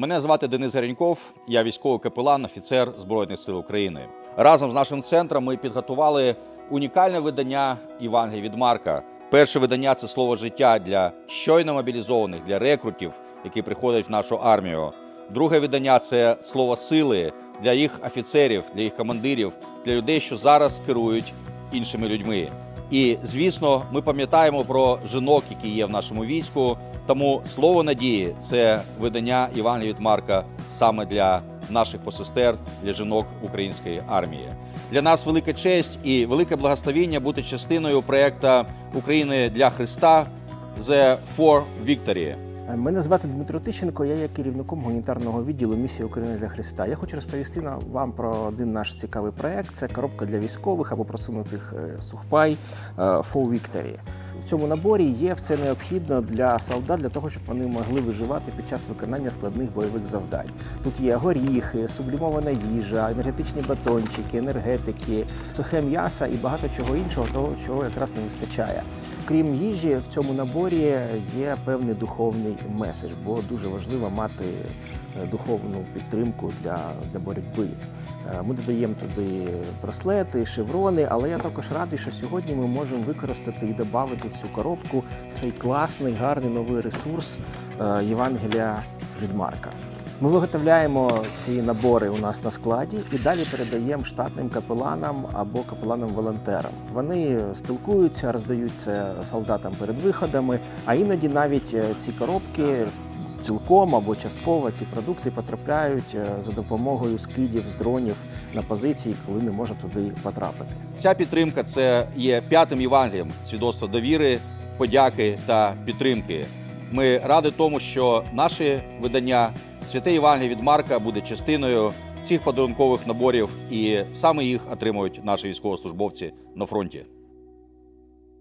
Мене звати Денис Гареньков, я військовий капелан, офіцер Збройних сил України. Разом з нашим центром ми підготували унікальне видання Євангелія від Марка. Перше видання це слово життя для щойно мобілізованих, для рекрутів, які приходять в нашу армію. Друге видання це слово сили для їх офіцерів, для їх командирів, для людей, що зараз керують іншими людьми. І звісно, ми пам'ятаємо про жінок, які є в нашому війську. Тому слово надії це видання Івана від Марка саме для наших посестер, для жінок української армії. Для нас велика честь і велике благословіння бути частиною проекту України для Христа The For Victory. Мене звати Дмитро Тищенко, я є керівником гуманітарного відділу місії України для Христа. Я хочу розповісти вам про один наш цікавий проект. Це коробка для військових або просунутих е, сухпай е, For Victory. В цьому наборі є все необхідне для солдат для того, щоб вони могли виживати під час виконання складних бойових завдань. Тут є горіхи, сублімована їжа, енергетичні батончики, енергетики, сухе м'ясо і багато чого іншого, того чого якраз не вистачає. Крім їжі, в цьому наборі є певний духовний меседж, бо дуже важливо мати е, духовну підтримку для, для боротьби. Е, Ми додаємо туди браслети, шеврони, але я також радий, що сьогодні ми можемо використати і додати в цю коробку цей класний, гарний новий ресурс е, Євангелія від Марка. Ми виготовляємо ці набори у нас на складі і далі передаємо штатним капеланам або капеланам-волонтерам. Вони спілкуються, роздають це солдатам перед виходами, а іноді навіть е, ці коробки. Цілком або частково ці продукти потрапляють е, за допомогою скидів з дронів на позиції, коли не можна туди потрапити. Ця підтримка це є п'ятим Євангелієм свідоцтва довіри, подяки та підтримки. Ми раді тому, що наше видання Святе Євангеліє від Марка буде частиною цих подарункових наборів, і саме їх отримують наші військовослужбовці на фронті.